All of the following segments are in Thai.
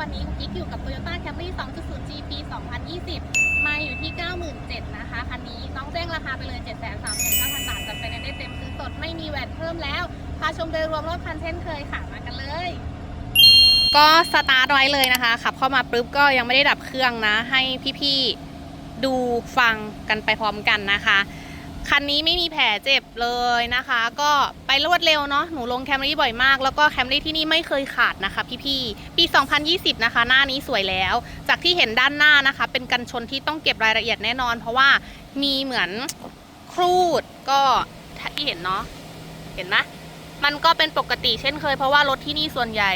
วันนี้กิ๊กอยู่กับ Toyota Camry 2.0G ปี 2020 มาอยู่ที่ 97,000นะคะ คันนี้น้องแจ้งราคาไปเลย 739,000 บาทจำเป็นได้เต็มซื้อสด ไม่มีแหวนเพิ่มแล้วพาชมโดยรวมรถคันเช่นเคยค่ะ มากันเลย ก็สตาร์ทไว้เลยนะคะ ขับเข้ามาปุ๊บก็ยังไม่ได้ดับเครื่องนะ ให้พี่ๆดูฟังกันไปพร้อมกันนะคะ คันนี้ไม่มีแผลเจ็บเลยนะคะ ก็ไปรวดเร็วเนาะหนูลงแคมรี่บ่อยมาก แล้วก็แคมรี่ที่นี่ไม่เคยขาดนะคะพี่ๆปี 2020 นะคะ หน้านี้สวยแล้ว จากที่เห็นด้านหน้านะคะ เป็นกันชนที่ต้องเก็บรายละเอียดแน่นอน เพราะว่ามีเหมือนครูดก็ที่เห็นเนาะเห็นไหมมันก็เป็นปกติเช่นเคย เพราะว่ารถที่นี่ส่วนใหญ่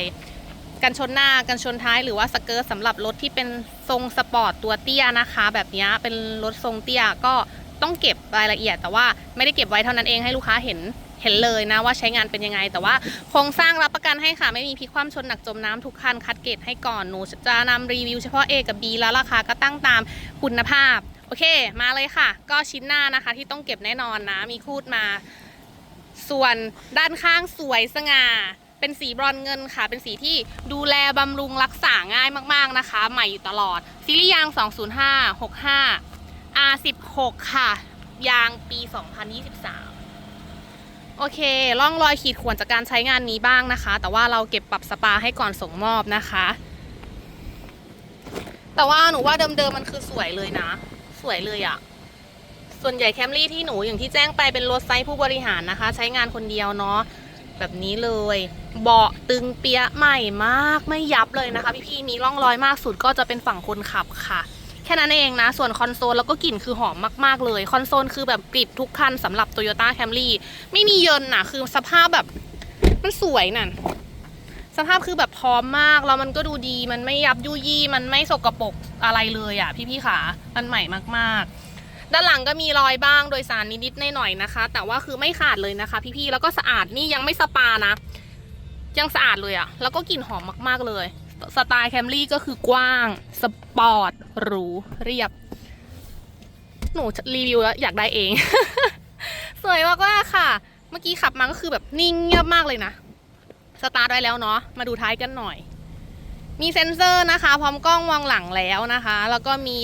กันชนหน้ากันชนท้ายหรือว่าสเกิร์ตสำหรับรถที่เป็นทรงสปอร์ตตัวเตี้ยนะคะ แบบนี้เป็นรถทรงเตี้ยก็ ต้องเก็บรายละเอียด แต่ว่าไม่ได้เก็บไว้เท่านั้นเองให้ลูกค้าเห็นเห็นเลยนะว่าใช้งานเป็นยังไง แต่ว่าโครงสร้างรับประกันให้ค่ะ ไม่มีพลิกคว่ำชนหนักจมน้ำทุกคันคัดเกรดให้ก่อนหนูจะนำรีวิวเฉพาะ A กับ B แล้วราคาก็ตั้งตามคุณภาพ โอเค มาเลยค่ะ ก็ชิ้นหน้านะคะที่ต้องเก็บแน่นอนนะ มีคูดมา ส่วนด้านข้างสวยสง่าเป็นสีบรอนเงินค่ะ เป็นสีที่ดูแลบำรุงรักษาง่ายมาก ๆนะคะ ใหม่อยู่ตลอดซีรีส์ยาง 205 65 R16 ค่ะ ยางปี 2023 โอเคร่องรอยขีดข่วนจากการใช้งานนี้บ้างนะคะ แต่ว่าเราเก็บปรับสปาให้ก่อนส่งมอบนะคะ แต่ว่าหนูว่าเดิมๆมันคือสวยเลยนะ สวยเลยอะส่วนใหญ่แคมรี่ที่หนูอย่างที่แจ้งไปเป็นรถไซส์ผู้บริหารนะคะ ใช้งานคนเดียวเนาะแบบนี้เลย เบาะตึงเปียะใหม่มากไม่ยับเลยนะคะ พี่ๆมีร่องรอยมากสุดก็จะเป็นฝั่งคนขับค่ะ แค่นั้นเองนะ ส่วนคอนโซลแล้วก็กลิ่นคือหอมมาก ๆ เลย คอนโซลคือแบบกริบทุกคันสำหรับ Toyota Camry ไม่มีเยินน่ะคือสภาพแบบมันสวยน่ะสภาพคือแบบพร้อมมากแล้วมันก็ดูดีมันไม่ยับยุยี่มันไม่สกปรกอะไรเลยอะพี่ๆค่ะมันใหม่มากๆ ด้านหลังก็มีรอยบ้างโดยสารนิดๆหน่อยๆนะคะ แต่ว่าคือไม่ขาดเลยนะคะ พี่ๆแล้วก็สะอาดนี่ยังไม่สปานะ ยังสะอาดเลยอะ แล้วก็กลิ่นหอมมากๆเลย สไตล์แคมรี่ก็คือกว้าง สปอร์ตหรูเรียบ หนูรีวิวแล้วอยากได้เอง สวยมากๆค่ะ เมื่อกี้ขับมาก็คือแบบนิ่งเงียบมากเลยนะ สตาร์ทได้แล้วเนาะ มาดูท้ายกันหน่อย มีเซ็นเซอร์นะคะ พร้อมกล้องมองหลังแล้วนะคะ แล้วก็มี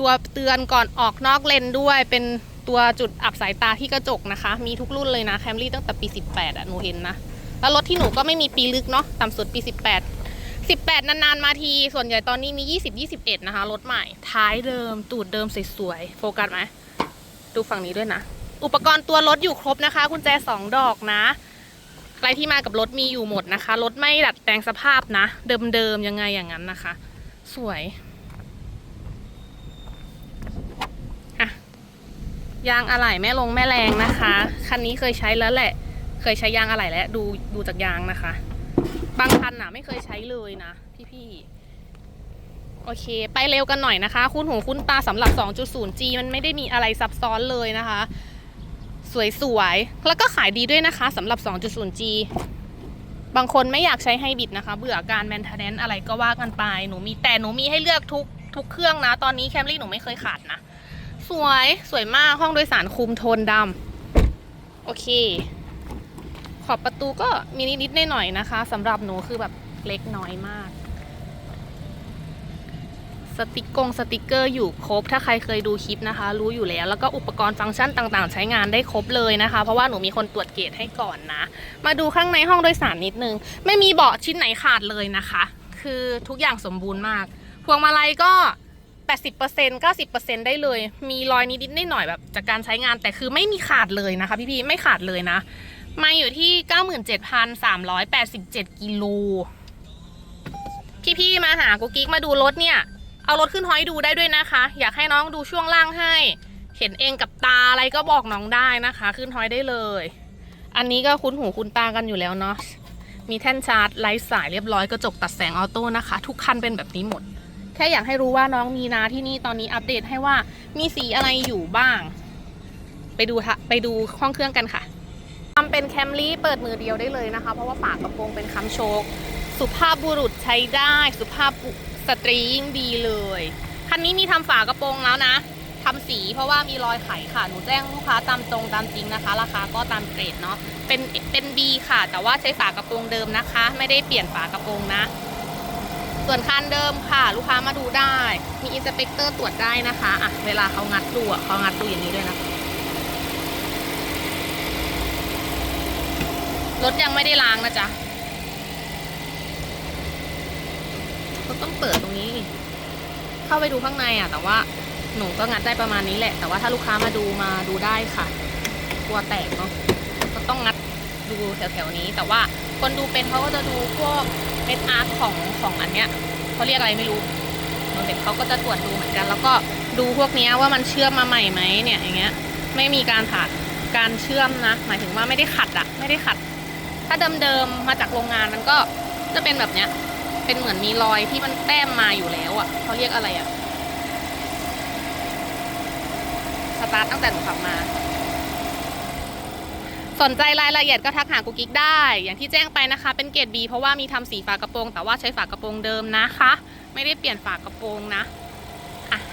ตัวเตือนก่อนออกนอกเลนด้วยเป็นตัวจุดอับสายตาที่กระจกนะคะ มีทุกรุ่นเลยนะแคมรี่ตั้งแต่ปี 18อะหนูเห็นนะ แล้วรถที่หนูก็ไม่มีปีลึกเนาะต่ำสุดปี 18 18 นานๆ มาที ส่วนใหญ่ตอนนี้มี 20 21 นะคะ รถใหม่ ท้ายเดิม ตูดเดิมสวยๆ โฟกัสไหม ดูฝั่งนี้ด้วยนะ อุปกรณ์ตัวรถอยู่ครบนะคะ กุญแจ 2 ดอกนะอะไรที่มากับรถมีอยู่หมดนะคะ รถไม่ดัดแปลงสภาพนะ เดิมๆ ยังไงอย่างนั้นนะคะ สวยอะยางอะไหล่แม่ลงแม่แรงนะคะ คันนี้เคยใช้แล้วแหละ เคยใช้ยางอะไหล่แล้ว ดูดูจากยางนะคะ บางคันน่ะ ไม่เคยใช้เลยนะ พี่ๆ โอเค ไปเร็วกันหน่อยนะคะ คุณหูคุณตาสำหรับ 2.0G มันไม่ได้มีอะไรซับซ้อนเลยนะคะ สวยๆ แล้วก็ขายดีด้วยนะคะสำหรับ 2.0G บางคนไม่อยากใช้ไฮบริดนะคะ เบื่อการแมนเทนแนนอะไรก็ว่ากันไป หนูมีแต่หนูมีให้เลือกทุกทุกเครื่องนะ ตอนนี้แคมรี่หนูไม่เคยขาดนะ สวยสวยมากห้องโดยสารคุมโทนดำโอเค ขอบประตูก็มีนิดๆหน่อยๆนะคะสำหรับหนูคือแบบเล็กน้อยมาก สติกกงสติกเกอร์อยู่ครบ ถ้าใครเคยดูคลิปนะคะ รู้อยู่แล้ว แล้วก็อุปกรณ์ฟังก์ชันต่างๆ ใช้งานได้ครบเลยนะคะ เพราะว่าหนูมีคนตรวจเกรดให้ก่อนนะ มาดูข้างในห้องโดยสารนิดนึง ไม่มีเบาะชิ้นไหนขาดเลยนะคะ คือทุกอย่างสมบูรณ์มาก พวงมาลัยก็80% 90%ได้เลย มีรอยนิดๆหน่อยแบบจากการใช้งานแต่คือไม่มีขาดเลยนะคะ พี่ๆไม่ขาดเลยนะ มาอยู่ที่ 97,387 กิโล พี่ๆ มาหากุ๊กกิ๊กมาดูรถเนี่ย เอารถขึ้นห้อยดูได้ด้วยนะคะ อยากให้น้องดูช่วงล่างให้ เห็นเองกับตาอะไรก็บอกน้องได้นะคะ ขึ้นห้อยได้เลย อันนี้ก็คุ้นหูคุ้นตากันอยู่แล้วเนาะ มีแท่นชาร์จไร้สายเรียบร้อยกระจกตัดแสงออโต้นะคะ ทุกคันเป็นแบบนี้หมด แค่อยากให้รู้ว่าน้องมีนาที่นี่ตอนนี้อัปเดตให้ว่ามีสีอะไรอยู่บ้าง ไปดูทะไปดูห้องเครื่องกันค่ะ ทำเป็นแคมรี่เปิดมือเดียวได้เลยนะคะ เพราะว่าฝากระโปรงเป็นคำโชคสุภาพบุรุษใช้ได้ สุภาพสตรียิ่งดีเลยคันนี้มีทำฝากระโปรงแล้วนะทำสีเพราะว่ามีรอยไขค่ะ หนูแจ้งลูกค้าตามตรงตามจริงนะคะ ราคาก็ตามเกรดเนาะ เป็นเป็น B ค่ะ แต่ว่าใช้ฝากระโปรงเดิมนะคะ ไม่ได้เปลี่ยนฝากระโปรงนะ ส่วนคันเดิมค่ะ ลูกค้ามาดูได้ มีอินสเปกเตอร์ตรวจได้นะคะอะเวลาเขางัดดูอะเขางัดดูอย่างนี้ด้วยนะ รถยังไม่ได้ล้างนะจ๊ะเขาต้องเปิดตรงนี้ เข้าไปดูข้างในอะ แต่ว่าหนูก็งัดได้ประมาณนี้แหละ แต่ว่าถ้าลูกค้ามาดูมาดูได้ค่ะ กลัวแตกเนาะ ก็ต้องงัดดูแถวๆนี้ แต่ว่าคนดูเป็นเขาก็จะดูพวกเม็ดอาร์ตของของอันเนี้ยเขาเรียกอะไรไม่รู้หนูเห็นเขาก็จะตรวจดูเหมือนกัน แล้วก็ดูพวกนี้ว่ามันเชื่อมมาใหม่ไหมเนี่ยอย่างเงี้ย ไม่มีการผ่านการเชื่อมนะ หมายถึงว่าไม่ได้ขัดอะไม่ได้ขัด ถ้าเดิมๆมาจากโรงงานมันก็จะเป็นแบบเนี้ย เป็นเหมือนมีรอยที่มันแต้มมาอยู่แล้วอะเขาเรียกอะไรอะสตาร์ทตั้งแต่หนูขับมา สนใจรายละเอียดก็ทักหากูกิ๊กได้ อย่างที่แจ้งไปนะคะ เป็นเกรด B เพราะว่ามีทำสีฝากระโปรง แต่ว่าใช้ฝากระโปรงเดิมนะคะ ไม่ได้เปลี่ยนฝากระโปรงนะ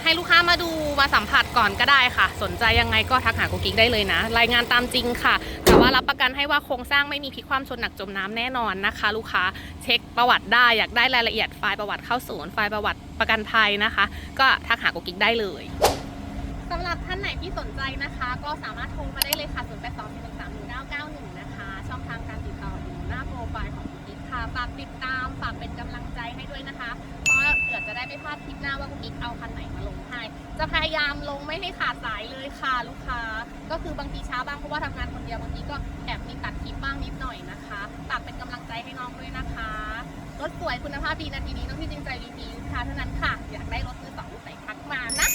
ให้ลูกค้ามาดูมาสัมผัสก่อนก็ได้ค่ะ สนใจยังไงก็ทักหากูกิ๊กได้เลยนะ รายงานตามจริงค่ะ แต่ว่ารับประกันให้ว่าโครงสร้างไม่มีพลิกความชนหนักจมน้ำแน่นอนนะคะ ลูกค้าเช็คประวัติได้อยากได้รายละเอียดไฟล์ประวัติเข้าศูนย์ไฟล์ประวัติประกันภัยนะคะ ก็ทักหากูกิ๊กได้เลยสำหรับท่านไหนที่สนใจนะคะ ก็สามารถโทรมาได้เลยค่ะ0 8 2 1 3 1 9 9 1นะคะ ช่องทางการติดต่ออยู่หน้าโปรไฟล์ของคุณกิ๊กค่ะ ฝากติดตาม ฝากเป็นกำลังใจให้ด้วยนะคะ ได้ไม่พลาดคลิปหน้าว่าคุณอิกเอาคันไหนมาลงให้ จะพยายามลงไม่ให้ขาดสายเลยค่ะลูกค้า ก็คือบางทีช้าบ้างเพราะว่าทำงานคนเดียวบางทีก็แอบมีตัดคลิปบ้างนิดหน่อยนะคะฝากเป็นกำลังใจให้น้องด้วยนะคะรถสวยคุณภาพดีนาทีนี้น้องที่จริงใจรีวิวค่ะเท่านั้นค่ะ อยากได้รถมือสองใส่ทักมานะ